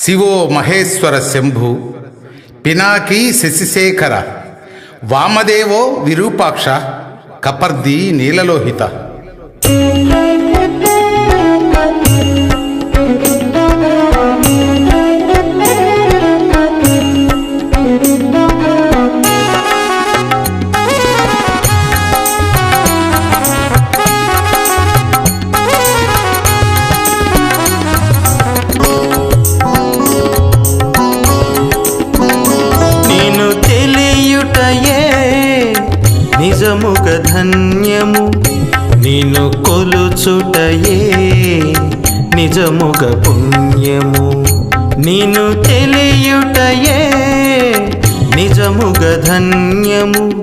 శివో మహేశ్వర శంభు పినాకీ శశిశేఖర వామదేవో విరూపాక్ష కపర్ది నీలలోహిత. నిన్ను కొలుచుటయే నిజముగ పుణ్యము. నిన్ను తెలియుటయే నిజముగ ధన్యము.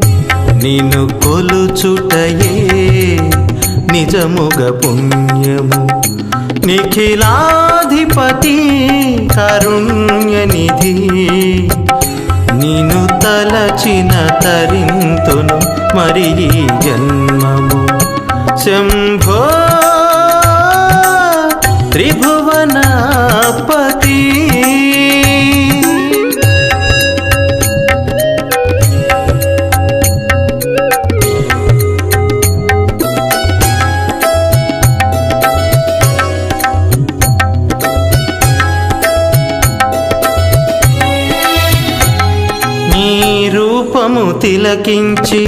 నిన్ను కొలుచుటయే నిజముగ పుణ్యము. నిఖిలాధిపతి కరుణ్యనిధి నిను తలచిన తరింతును మరి జన్మము. శంభో త్రిభువనపతి నీ రూపము తిలకించి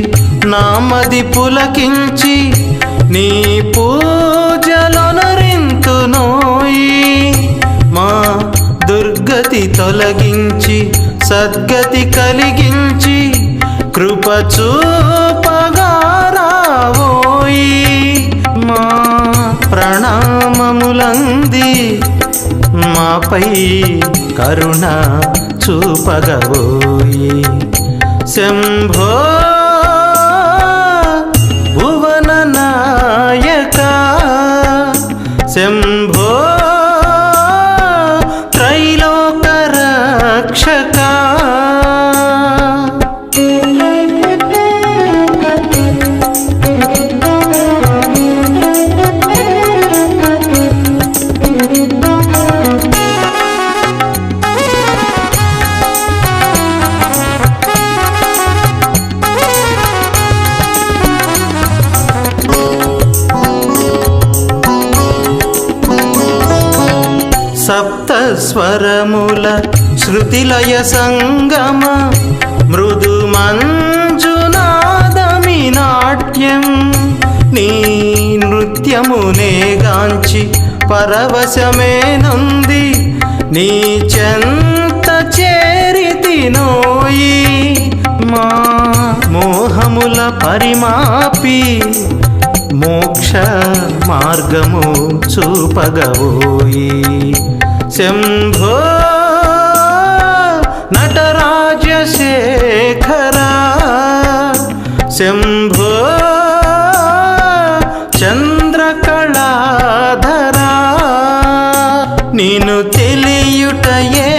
నామది పులకించి నీ పూజలొనరింతునోయి మా దుర్గతి తొలగించి సద్గతి కలిగించి కృప చూపగారావోయి మా ప్రణామములంది మాపై కరుణ చూపగబోయి శంభో స్వరముల శృతిలయ సంగమ మృదు మంజునాదమి నాట్యం. నీ నృత్యమునే గాంచి పరవశమే నంది నీ చెంత చేరితి నోయి మా మోహముల పరిమాపి మోక్ష మార్గము చూపగవోయి శంభో నటరాజశేఖర శంభో చంద్రకళాధరా. నేను తెలియుటయే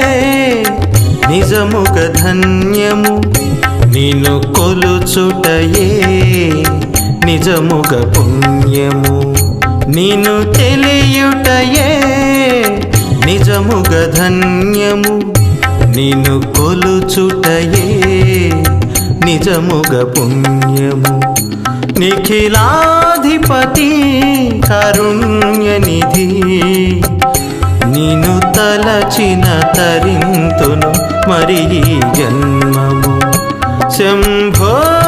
నిజముగ ధన్యము. నిన్ను కొలుచుటయే నిజముగ పుణ్యము. నిన్ను తెలియుట నిజముగ ధన్యము నిన్ను కొలుచుటయే నిజముగ పుణ్యము. నిఖిలాధిపతి కరుణ్యనిధి. నిను తలచిన తరింతును మరి జన్మము. శంభో